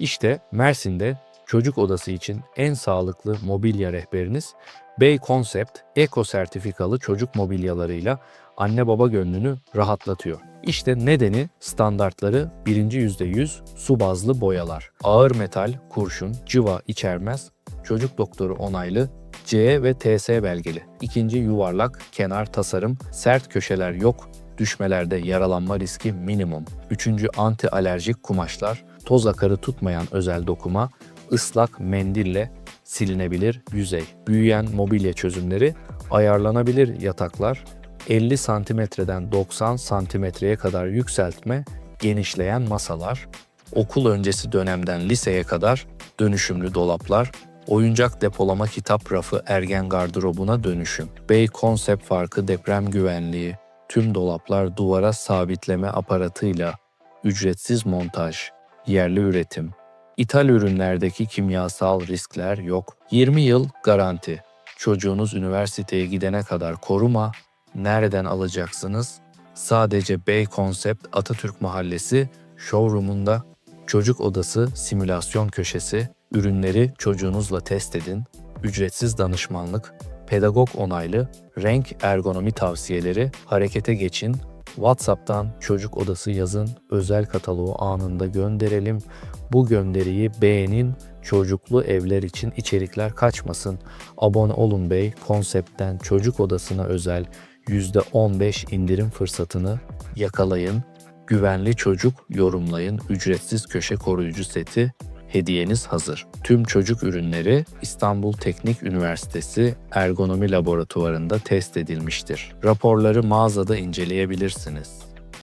İşte Mersin'de çocuk odası için en sağlıklı mobilya rehberiniz Bey Concept Eko sertifikalı çocuk mobilyalarıyla anne baba gönlünü rahatlatıyor. İşte nedeni standartları birinci %100 su bazlı boyalar. Ağır metal, kurşun, cıva içermez, çocuk doktoru onaylı C ve TS belgeli. İkinci yuvarlak, kenar tasarım, sert köşeler yok, düşmelerde yaralanma riski minimum. Üçüncü anti alerjik kumaşlar, toz akarı tutmayan özel dokuma, ıslak mendille silinebilir yüzey. Büyüyen mobilya çözümleri, ayarlanabilir yataklar, 50 santimetreden 90 santimetreye kadar yükseltme, genişleyen masalar, okul öncesi dönemden liseye kadar dönüşümlü dolaplar, oyuncak depolama kitap rafı ergen gardırobuna dönüşüm, Bey konsept farkı deprem güvenliği, tüm dolaplar duvara sabitleme aparatıyla, ücretsiz montaj, yerli üretim, İthal ürünlerdeki kimyasal riskler yok. 20 yıl garanti. Çocuğunuz üniversiteye gidene kadar koruma. Nereden alacaksınız? Sadece Bey Concept Atatürk Mahallesi showroom'unda çocuk odası simülasyon köşesi, ürünleri çocuğunuzla test edin, ücretsiz danışmanlık, pedagog onaylı, renk ergonomi tavsiyeleri, harekete geçin, WhatsApp'tan çocuk odası yazın, özel kataloğu anında gönderelim. Bu gönderiyi beğenin, çocuklu evler için içerikler kaçmasın. Abone olun bey, konseptten çocuk odasına özel %15 indirim fırsatını yakalayın. Güvenli çocuk yorumlayın, ücretsiz köşe koruyucu seti hediyeniz hazır. Tüm çocuk ürünleri İstanbul Teknik Üniversitesi Ergonomi Laboratuvarında test edilmiştir. Raporları mağazada inceleyebilirsiniz.